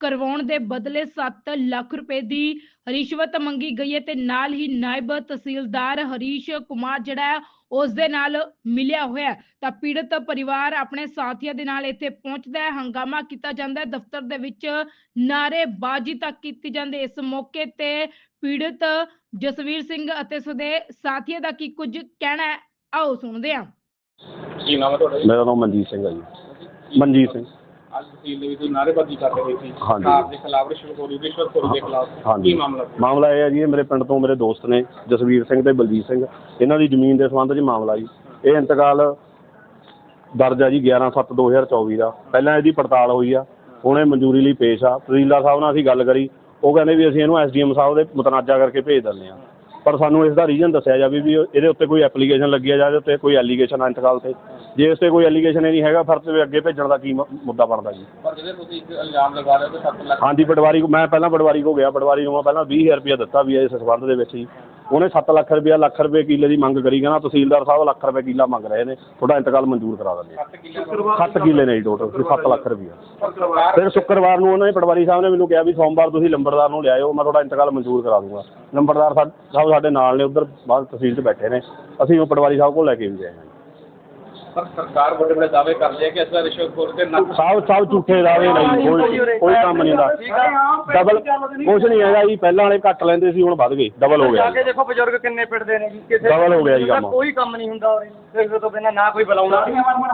[SPEAKER 1] ਕਰਵਾਉਣ ਦੇ ਬਦਲੇ 7 ਲੱਖ ਰੁਪਏ ਦੀ ਰਿਸ਼ਵਤ ਮੰਗੀ ਗਈ ਹੈ ਤੇ ਨਾਲ ਹੀ ਨਾਇਬ ਤਹਿਸੀਲਦਾਰ ਹਰੀਸ਼ ਕੁਮਾਰ ਜਿਹੜਾ ਉਸ ਦੇ ਨਾਲ ਮਿਲਿਆ ਹੋਇਆ। ਤਾਂ ਪੀੜਤ ਪਰਿਵਾਰ ਆਪਣੇ ਸਾਥੀਆਂ ਦੇ ਨਾਲ ਇੱਥੇ ਪਹੁੰਚਦਾ ਹੈ ਹੰਗਾਮਾ ਕੀਤਾ ਜਾਂਦਾ ਹੈ ਦਫ਼ਤਰ ਦੇ ਵਿੱਚ ਨਾਅਰੇਬਾਜ਼ੀ ਤੱਕ ਕੀਤੀ ਜਾਂਦੀ। ਇਸ ਮੌਕੇ ਤੇ ਪੀੜਤ ਜਸਵੀਰ ਸਿੰਘ ਅਤੇ ਉਸਦੇ ਸਾਥੀਆਂ ਦਾ ਕੀ ਕੁਝ ਕਹਿਣਾ ਹੈ ਆਓ ਸੁਣਦੇ ਹਾਂ
[SPEAKER 2] ਕੀ ਨਾਮ ਹੈ ਤੁਹਾਡਾ ਜੀ?
[SPEAKER 3] ਮੇਰਾ ਨਾਮ ਮਨਜੀਤ ਸਿੰਘ ਹੈ ਜੀ ਮਨਜੀਤ ਸਿੰਘ
[SPEAKER 2] ਅੱਜ ਤਹਿਸੀਲ ਦੇ ਵਿੱਚ ਤੁਸੀਂ ਨਾਅਰੇਬਾਜ਼ੀ ਕਰ ਰਹੇ ਸੀ।
[SPEAKER 3] ਹਾਂਜੀ।
[SPEAKER 2] ਸਰਕਾਰ ਦੇ ਖਿਲਾਫ ਰਿਸ਼ਵਤਖੋਰੀ ਰਿਸ਼ਵਤਖੋਰੀ ਦੇ ਖਿਲਾਫ।
[SPEAKER 3] ਹਾਂਜੀ।
[SPEAKER 2] ਕੀ ਮਾਮਲਾ ਸੀ?
[SPEAKER 3] ਮਾਮਲਾ ਇਹ ਹੈ ਜੀ ਇਹ ਮੇਰੇ ਪਿੰਡ ਤੋਂ ਮੇਰੇ ਦੋਸਤ ਨੇ ਜਸਵੀਰ ਸਿੰਘ ਤੇ ਬਲਜੀਤ ਸਿੰਘ। ਇਹਨਾਂ ਦੀ ਜ਼ਮੀਨ ਦੇ ਸੰਬੰਧ 'ਚ ਮਾਮਲਾ ਜੀ। ਇਹ ਇੰਤਕਾਲ ਦਰਜ ਹੈ ਜੀ 11/7/2024 ਦਾ ਪਹਿਲਾਂ ਇਹਦੀ ਪੜਤਾਲ ਹੋਈ ਆ। ਹੁਣ ਇਹ ਮਨਜ਼ੂਰੀ ਲਈ ਪੇਸ਼ ਆ। ਤਹਿਸੀਲਦਾਰ ਸਾਹਿਬ ਨਾਲ ਅਸੀਂ ਗੱਲ ਕਰੀ। ਉਹ ਕਹਿੰਦੇ ਵੀ ਅਸੀਂ ਇਹਨੂੰ ਐਸਡੀਐਮ ਸਾਹਿਬ ਦੇ ਮੁਤਨਾਜ਼ਾ ਕਰਕੇ ਭੇਜ ਦਿੰਦੇ ਆ ਪਰ ਸਾਨੂੰ ਇਸ ਦਾ ਰੀਜ਼ਨ ਦੱਸਿਆ ਜਾਵੇ ਵੀ ਇਹਦੇ ਉੱਤੇ ਕੋਈ ਐਪਲੀਕੇਸ਼ਨ ਲੱਗੀ ਆ ਜਾਂ ਇਹਦੇ ਉੱਤੇ ਕੋਈ ਐਲੀਗੇਸ਼ਨ ਆ ਇੰਤਕਾਲ ਤੇ। ਜੇ ਇਸ ਤੇ ਕੋਈ ਐਲੀਗੇਸ਼ਨ ਹੀ ਨਹੀਂ ਹੈਗਾ ਫਿਰ ਤੇ ਅੱਗੇ ਭੇਜਣ ਦਾ ਕੀ ਮ- ਮੁੱਦਾ ਬਣਦਾ ਜੀ।
[SPEAKER 2] ਪਰ ਜਿਹੜੇ ਤੁਸੀਂ ਇੱਕ ਇਲਜ਼ਾਮ ਲਗਾ ਰਹੇ ਹੋ ਕਿ 7 ਲੱਖ
[SPEAKER 3] ਹਾਂਜੀ ਪਟਵਾਰੀ ਕੋ ਮੈਂ ਪਹਿਲਾਂ ਪਟਵਾਰੀ ਕੋ ਗਿਆ ਪਟਵਾਰੀ ਨੂੰ ਮੈਂ ਪਹਿਲਾਂ 20000 ਰੁਪਇਆ ਦਿੱਤਾ ਵੀ ਹੈ ਇਸ ਸੰਬੰਧ ਦੇ ਵਿੱਚ ਹੀ। ਉਹਨੇ 7 ਲੱਖ ਰੁਪਇਆ ਲੱਖ ਰੁਪਏ ਕਿੱਲੇ ਦੀ ਮੰਗ ਕਰੀ ਕਹਿੰਦਾ ਤਹਿਸੀਲਦਾਰ ਸਾਹਿਬ ਲੱਖ ਰੁਪਏ ਕਿੱਲਾ ਮੰਗ ਰਹੇ ਨੇ ਤੁਹਾਡਾ ਇੰਤਕਾਲ ਮਨਜ਼ੂਰ ਕਰਾ ਦਿੰਦੇ ਆ।
[SPEAKER 2] 7 ਕਿੱਲੇ
[SPEAKER 3] 7 ਕਿੱਲੇ ਨੇ ਜੀ ਟੋਟਲ 7 ਲੱਖ ਰੁਪਇਆ।
[SPEAKER 2] ਸਰਕਾਰ
[SPEAKER 3] ਫਿਰ ਸ਼ੁੱਕਰਵਾਰ ਨੂੰ ਉਹਨਾਂ ਨੇ ਪਟਵਾਰੀ ਸਾਹਿਬ ਨੇ ਮੈਨੂੰ ਕਿਹਾ ਵੀ ਸੋਮਵਾਰ ਤੁਸੀਂ ਲੰਬੜਦਾਰ ਨੂੰ ਲਿਆਇਓ ਮੈਂ ਤੁਹਾਡਾ ਇੰਤਕਾਲ ਮਨਜ਼ੂਰ ਕਰਾ ਦੂੰਗਾ। ਲੰਬੜਦਾਰ ਸਾ- ਸਾਹਿਬ ਸਾਡੇ ਨਾਲ ਨੇ ਉਧਰ ਬਾਹਰ ਤਹਿਸੀਲ 'ਚ ਬੈਠੇ ਨੇ। ਅਸੀਂ ਉਹ ਪਟਵਾਰੀ ਸਾਹਿਬ ਕੋਲ ਲੈ ਕੇ ਵੀ ਗਏ ਹਾਂ
[SPEAKER 2] ਸਰਕਾਰ ਵੱਡੇ ਵੱਡੇ ਦਾਅਵੇ ਕਰਦੀ ਹੈ ਕਿ ਅਸਲਾ ਰਿਸ਼ਵਤਖੋਰ ਤੇ ਨਾ
[SPEAKER 3] ਸਭ ਸਭ ਝੂਠੇ ਦਾਅਵੇ ਨਹੀਂ ਕੋਈ ਕੋਈ ਕੰਮ ਨਹੀਂ ਦਾ ਡਬਲ ਕੁਛ ਨਹੀਂ ਹੈਗਾ ਜੀ ਪਹਿਲਾਂ ਵਾਲੇ ਘੱਟ ਲੈਂਦੇ ਸੀ ਹੁਣ ਵੱਧ ਗਏ ਡਬਲ ਹੋ ਗਿਆ।
[SPEAKER 4] ਜਾ ਕੇ ਦੇਖੋ ਬਜ਼ੁਰਗ ਕਿੰਨੇ ਪਿੱਟਦੇ ਨੇ ਜੀ ਕਿਸੇ
[SPEAKER 3] Double ਹੋ ਗਿਆ ਜੀ ਕੰਮ।
[SPEAKER 4] ਕੋਈ ਕੰਮ ਨਹੀਂ ਹੁੰਦਾ ਤੋਂ ਬਿਨਾਂ ਨਾ ਕੋਈ ਬੁਲਾਉਂਦਾ।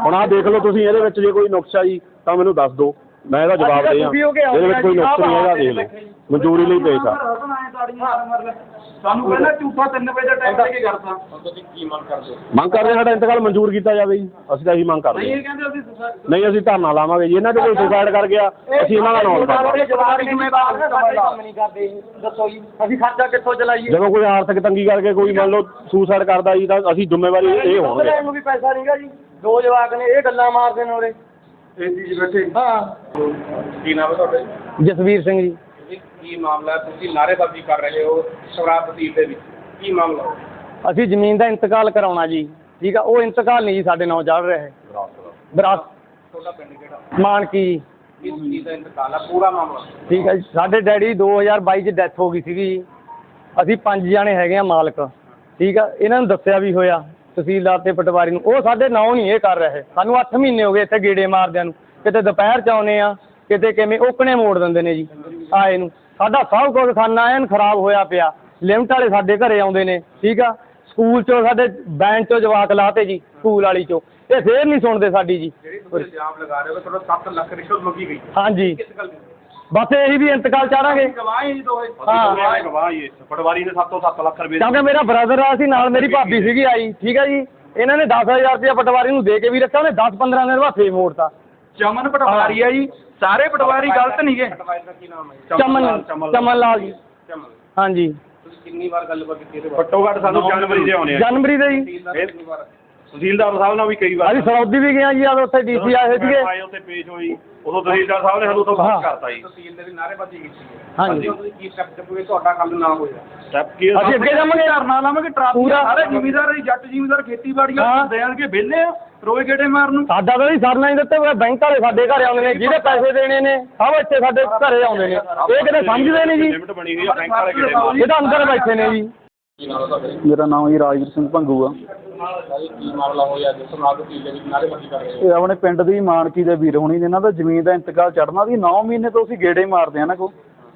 [SPEAKER 3] ਹੁਣ ਆਹ ਦੇਖ ਲਓ ਤੁਸੀਂ ਇਹਦੇ ਵਿੱਚ ਜੇ ਕੋਈ ਨੁਕਸਾ ਜੀ ਤਾਂ ਮੈਨੂੰ ਦੱਸ ਦਿਓ। ਮੈਂ ਇਹਦਾ ਜਵਾਬ ਦੇ
[SPEAKER 4] ਆਓ
[SPEAKER 3] ਇਹਦੇ ਵਿੱਚ ਕੋਈ ਨੁਕਸ ਨਹੀਂ ਹੈਗਾ ਦੇਖ ਲਓ। ਮਨਜ਼ੂਰੀ ਲਈ ਪੇਸ਼ ਆ
[SPEAKER 5] ਸਾਨੂੰ ਪਹਿਲਾਂ ਝੂਠਾ 3 ਵਜੇ ਦਾ ਟਾਈਮ ਦੇ ਕੇ ਕਰਤਾ
[SPEAKER 2] ਹੁਣ ਤੁਸੀਂ ਕੀ ਮੰਗ ਕਰਦੇ ਹੋ?
[SPEAKER 3] ਮੰਗ ਕਰਦੇ ਸਾਡਾ ਇੰਤਕਾਲ ਮਨਜ਼ੂਰ ਕੀਤਾ ਜਾਵੇ ਜੀ। ਅਸੀਂ ਤਾਂ ਇਹੀ ਮੰਗ ਕਰਦੇ ਹਾਂ।
[SPEAKER 5] ਕਹਿੰਦੇ ਅਸੀਂ
[SPEAKER 3] ਨਹੀਂ ਅਸੀਂ ਧਰਨਾ ਲਾਵਾਂਗੇ ਜੀ। ਇਹਨਾਂ ਦੇ ਕੋਈ ਸੁਸਾਇਡ ਕਰ ਗਿਆ। ਅਸੀਂ ਇਹਨਾਂ ਦਾ ਨਾਮ ਲਵਾਂਗੇ
[SPEAKER 4] ਜਵਾਬ ਜ਼ਿੰਮੇਵਾਰ ਨੇ ਸਾਡੇ ਕੰਮ ਨਹੀਂ ਕਰਦੇ ਜੀ। ਦੱਸੋ ਜੀ ਅਸੀਂ ਖਰਚਾ ਕਿੱਥੋਂ ਚਲਾਈਏ?
[SPEAKER 3] ਜਦੋਂ ਕੋਈ ਆਰਥਿਕ ਤੰਗੀ ਕਰਕੇ ਕੋਈ ਮੰਨ ਲਓ ਸੁਸਾਇਡ ਕਰਦਾ ਜੀ ਤਾਂ ਅਸੀਂ ਜ਼ਿੰਮੇਵਾਰੀ ਇਹ ਹੋਣਗੇ।
[SPEAKER 4] ਲੈਣ ਨੂੰ ਵੀ ਪੈਸਾ ਨਹੀਂਗਾ ਜੀ। ਦੋ ਜਵਾਕ ਨੇ ਇਹ ਗੱਲਾਂ ਮਾਰਦੇ ਨੇ ਉਰੇ।
[SPEAKER 5] ਏਸੀ 'ਚ ਬੈਠੇ।
[SPEAKER 4] ਹਾਂ।
[SPEAKER 2] ਕੀ ਨਾਮ ਹੈ ਤੁਹਾਡਾ
[SPEAKER 4] ਜਸਵੀਰ ਸਿੰਘ ਜੀ।
[SPEAKER 2] ਜੀ ਕੀ ਮਾਮਲਾ ਹੈ? ਤੁਸੀਂ ਨਾਅਰੇਬਾਜ਼ੀ ਕਰ ਰਹੇ ਹੋ ਸ਼ਰਾਬ ਦੇ ਵਿੱਚ। ਕੀ ਮਾਮਲਾ
[SPEAKER 4] ਅਸੀਂ ਜ਼ਮੀਨ ਦਾ ਇੰਤਕਾਲ ਕਰਾਉਣਾ ਜੀ। ਠੀਕ ਆ ਉਹ ਇੰਤਕਾਲ ਨਹੀਂ ਜੀ ਸਾਡੇ ਨਾਂ ਚੱਲ ਰਿਹਾ ਹੈ। ਵਿਰਾਸਤ
[SPEAKER 2] ਤੁਹਾਡਾ ਪਿੰਡ ਕਿਹੜਾ?
[SPEAKER 4] ਮਾਨਕੀ ਜੀ।
[SPEAKER 2] ਕਿਸ ਚੀਜ਼ ਦਾ ਇੰਤਕਾਲ ਹੈ ਪੂਰਾ ਮਾਮਲਾ।
[SPEAKER 4] ਠੀਕ ਹੈ ਜੀ। ਸਾਡੇ ਡੈਡੀ 2022 ਚ ਡੈਥ ਹੋ ਗਈ ਸੀਗੀ ਜੀ। ਅਸੀਂ ਪੰਜ ਜਾਣੇ ਹੈਗੇ ਆ ਮਾਲਕ। ਠੀਕ ਆ ਇਹਨਾਂ ਨੂੰ ਦੱਸਿਆ ਵੀ ਹੋਇਆ। ਤਹਿਸੀਲਦਾਰ ਤੇ ਪਟਵਾਰੀ ਨੂੰ ਉਹ ਸਾਡੇ ਨਾਂ ਨਹੀਂ ਇਹ ਕਰ ਰਹੇ। ਸਾਨੂੰ 8 ਮਹੀਨੇ ਹੋ ਗਏ ਇੱਥੇ ਗੇੜੇ ਮਾਰਦਿਆਂ ਨੂੰ। ਕਿਤੇ ਦੁਪਹਿਰ ਚ ਆਉਨੇ ਆ ਕਿਤੇ ਕਿਵੇਂ ਓਕਣੇ ਮੋੜ ਦਿੰਦੇ ਨੇ ਜੀ ਆਏ ਨੂੰ। ਸਾਡਾ ਸਭ ਕੁਝ ਖਾਨਾ ਐਨ ਖਰਾਬ ਹੋਇਆ ਪਿਆ। ਲਿਮਟ ਵਾਲੇ ਸਾਡੇ ਘਰੇ ਆਉਂਦੇ ਨੇ ਠੀਕ ਆ? ਸਕੂਲ ਚੋਂ ਸਾਡੇ ਬੈਂਚ ਚੋਂ ਜਵਾਕ ਲਾਤੇ ਜੀ ਸਕੂਲ ਵਾਲੀ ਚੋਂ। ਇਹ ਫੇਰ ਨਹੀਂ ਸੁਣਦੇ ਸਾਡੀ ਜੀ।
[SPEAKER 2] ਜਿਹੜੀ ਤੁਸੀਂ ਇਲਜ਼ਾਮ ਲਗਾ ਰਹੇ ਹੋ ਕਿ ਤੁਹਾਡਾ 7 ਲੱਖ ਰਿਸ਼ਵਤ ਮੰਗੀ ਗਈ।
[SPEAKER 4] ਹਾਂਜੀ।
[SPEAKER 2] ਕਿਸ ਗੱਲ ਦੀ?
[SPEAKER 4] ਬਸ ਇਹੀ ਵੀ ਇੰਤਕਾਲ ਚਾਹਾਂਗੇ।
[SPEAKER 2] ਗਵਾਹ ਹੀ। ਦੋਏ
[SPEAKER 4] ਹਾਂ
[SPEAKER 3] ਗਵਾਹ ਜੀ ਪਟਵਾਰੀ ਨੇ 7 ਤੋਂ 7 ਲੱਖ ਰੁਪਏ
[SPEAKER 4] ਕਿਉਂਕਿ ਮੇਰਾ ਬ੍ਰਦਰ ਆ ਸੀ ਨਾਲ ਮੇਰੀ ਭਾਬੀ ਸੀਗੀ ਆਈ ਠੀਕ ਹੈ ਜੀ। ਇਹਨਾਂ ਨੇ 10000 ਰੁਪਇਆ ਪਟਵਾਰੀ ਨੂੰ ਦੇ ਕੇ ਵੀ ਰੱਖਿਆ ਉਹਨੇ 10-15 ਦਿਨ ਬਾਅਦ ਫੇਰ ਮੋੜਤਾ।
[SPEAKER 5] ਚਮਨ ਪਟਵਾਰੀ ਆ ਜੀ। ਸਾਰੇ ਪਟਵਾਰੀ ਗਲਤ ਨਹੀਂਗੇ।
[SPEAKER 2] ਪਟਵਾਰੀ ਦਾ ਕੀ ਨਾਮ ਹੈ
[SPEAKER 4] ਚਮਨ ਚਮਨ ਲਾਲ। ਜੀ।
[SPEAKER 2] ਚਮਨ।
[SPEAKER 4] ਹਾਂਜੀ।
[SPEAKER 2] ਤੁਸੀਂ ਕਿੰਨੀ ਵਾਰ ਗੱਲਬਾਤ ਕੀਤੀ
[SPEAKER 3] ਘੱਟੋ ਘੱਟ ਸਾਨੂੰ ਜਨਵਰੀ ਦੇ ਆਉਣੇ ਆ
[SPEAKER 4] ਜਨਵਰੀ ਦੇ ਜੀ।
[SPEAKER 2] ਤਹਿਸੀਲਦਾਰ
[SPEAKER 3] ਸਾਹਿਬ ਨਾਲ ਵੀ ਕਈ ਵਾਰ
[SPEAKER 4] ਅਸੀਂ ਸਰੌਦੀ ਵੀ ਗਏ ਆ ਜੀ ਆ ਉੱਥੇ ਡੀਸੀ ਆਏ ਸੀਗੇ।
[SPEAKER 3] ਆਏ ਉੱਥੇ ਪੇਸ਼ ਹੋਈ ਉਦੋਂ ਤਹਿਸੀਲਦਾਰ ਸਾਹਿਬ ਨੇ ਸਾਨੂੰ ਤੋਂ
[SPEAKER 4] ਹਾਂ।
[SPEAKER 3] ਬਾਤ ਕਰਤਾ ਜੀ।
[SPEAKER 2] ਤਹਿਸੀਲ ਦੇ ਨਾਅਰੇਬਾਜ਼ੀ ਕੀਤੀ ਹੈ।
[SPEAKER 4] ਹਾਂਜੀ।
[SPEAKER 2] ਤੁਸੀਂ ਕੀ ਸਟੈਪ ਚੁੱਕੋਗੇ ਤੁਹਾਡਾ ਕੱਲ ਨਾ ਹੋਇਆ।
[SPEAKER 3] ਸਟੈਪ ਕੀ
[SPEAKER 4] ਅਸੀਂ ਅੱਗੇ ਜਾਵਾਂਗੇ।
[SPEAKER 5] ਧਰਨਾ ਲਾਵਾਂਗੇ ਟਰਾਫੀ
[SPEAKER 4] ਪੂਰਾ।
[SPEAKER 5] ਸਾਰੇ ਜ਼ਿਮੀਦਾਰ ਜੀ ਜੱਟ ਜ਼ਿਮੀਦਾਰ ਖੇਤੀਬਾੜੀ
[SPEAKER 4] ਹਾਂ।
[SPEAKER 5] ਆ ਦੇਣਗੇ ਵਿਹਲੇ ਆ ਰੋਏ ਗੇੜੇ ਮਾਰਨ ਨੂੰ।
[SPEAKER 4] ਸਾਡਾ ਤਾਂ ਸਰਨਾ ਹੀ ਦਿੱਤੇ ਬੈਂਕ ਵਾਲੇ ਸਾਡੇ ਘਰੇ ਆਉਂਦੇ ਨੇ ਜਿਹਦੇ ਪੈਸੇ ਦੇਣੇ ਨੇ ਸਭ ਇੱਥੇ ਸਾਡੇ ਘਰੇ ਆਉਂਦੇ ਨੇ। ਇਹ ਕਿਤੇ ਸਮਝਦੇ ਨਹੀਂ ਜੀ।
[SPEAKER 3] ਲਿਮਟ ਬਣੀ ਹੋਈ ਆ ਬੈਂਕ ਵਾਲੇ ਕਿਹੜੇ ਮਾਰ
[SPEAKER 4] ਇਹ ਤਾਂ ਅੰਦਰ ਬੈਠੇ ਨੇ ਜੀ।
[SPEAKER 2] ਕੀ ਨਾਮ ਹੈ ਤੁਹਾਡਾ ਜੀ?
[SPEAKER 6] ਮੇਰਾ ਨਾਮ ਜੀ ਰਾਜਵੀਰ ਸਿੰਘ ਭੰਗੂ ਆ।
[SPEAKER 2] ਭਾਈ ਕੀ ਮਾਮਲਾ ਹੋਇਆ? ਜਿਸ ਨਾਲ ਤਹਿਸੀਲ ਦੇ ਵਿੱਚ ਨਾਅਰੇਬਾਜ਼ੀ ਕਰ ਰਹੇ ਹੋ?
[SPEAKER 6] ਇਹ ਆਪਣੇ ਪਿੰਡ ਦੀ ਮਾਨਕੀ ਦੇ ਵੀਰ ਹੋਣੀ ਨੇ ਇਹਨਾਂ ਦਾ ਜ਼ਮੀਨ ਦਾ ਇੰਤਕਾਲ ਚੜਨਾ ਸੀ 9 ਮਹੀਨੇ ਤੋਂ ਅਸੀਂ ਗੇੜੇ ਮਾਰਦੇ ਆ ਨਾ ਕੋ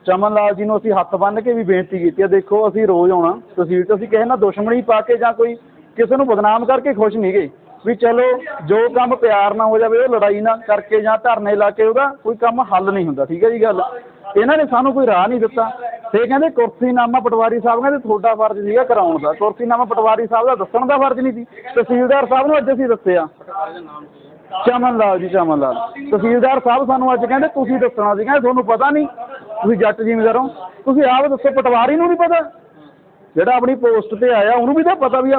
[SPEAKER 6] ਚਮਨ ਲਾਲ ਜੀ ਨੂੰ ਅਸੀਂ ਹੱਥ ਬੰਨ੍ਹ ਕੇ ਵੀ ਬੇਨਤੀ ਕੀਤੀ ਆ ਦੇਖੋ ਅਸੀਂ ਰੋਜ਼ ਆਉਣਾ। ਤਹਿਸੀਲ ਤੋਂ ਅਸੀਂ ਕਿਸੇ ਨਾਲ ਦੁਸ਼ਮਣੀ ਪਾ ਕੇ ਜਾਂ ਕੋਈ ਕਿਸੇ ਨੂੰ ਬਦਨਾਮ ਕਰਕੇ ਖੁਸ਼ ਨਹੀਂ ਗਏ। ਵੀ ਚਲੋ ਜੋ ਕੰਮ ਪਿਆਰ ਨਾਲ ਹੋ ਜਾਵੇ ਉਹ ਲੜਾਈ ਨਾ ਕਰਕੇ ਜਾਂ ਧਰਨੇ ਲਾ ਕੇ ਉਹਦਾ ਕੋਈ ਕੰਮ ਹੱਲ ਨਹੀਂ ਹੁੰਦਾ। ਠੀਕ ਹੈ ਜੀ ਗੱਲ? ਇਹਨਾਂ ਨੇ ਸਾਨੂੰ ਕੋਈ ਰਾਹ ਨਹੀਂ ਦਿੱਤਾ। ਤੇ ਕਹਿੰਦੇ ਕੁਰਸੀਨਾਮਾ ਪਟਵਾਰੀ ਸਾਹਿਬ ਕਹਿੰਦੇ ਤੁਹਾਡਾ ਫਰਜ਼ ਸੀਗਾ ਕਰਾਉਣ ਦਾ। ਕੁਰਸੀਨਾਮਾ ਪਟਵਾਰੀ ਸਾਹਿਬ ਦਾ ਦੱਸਣ ਦਾ ਫਰਜ਼ ਨਹੀਂ ਸੀ। ਤਹਿਸੀਲਦਾਰ ਸਾਹਿਬ ਨੂੰ ਅੱਜ ਅਸੀਂ ਦੱਸਿਆ। ਚਮਨ ਲਾਲ ਜੀ ਚਮਨ ਲਾਲ ਤਹਿਸੀਲਦਾਰ ਸਾਹਿਬ ਸਾਨੂੰ ਅੱਜ ਕਹਿੰਦੇ ਤੁਸੀਂ ਦੱਸਣਾ ਸੀ। ਕਹਿੰਦੇ ਤੁਹਾਨੂੰ ਪਤਾ ਨਹੀਂ। ਤੁਸੀਂ ਜੱਟ ਜ਼ਿਮੀਂਦਾਰ। ਹੋ ਤੁਸੀਂ ਆਪ ਦੱਸੋ, ਪਟਵਾਰੀ ਨੂੰ ਨਹੀਂ ਪਤਾ। ਜਿਹੜਾ ਆਪਣੀ ਪੋਸਟ ਤੇ ਆਇਆ, ਉਹਨੂੰ ਵੀ ਤਾਂ ਪਤਾ ਵੀ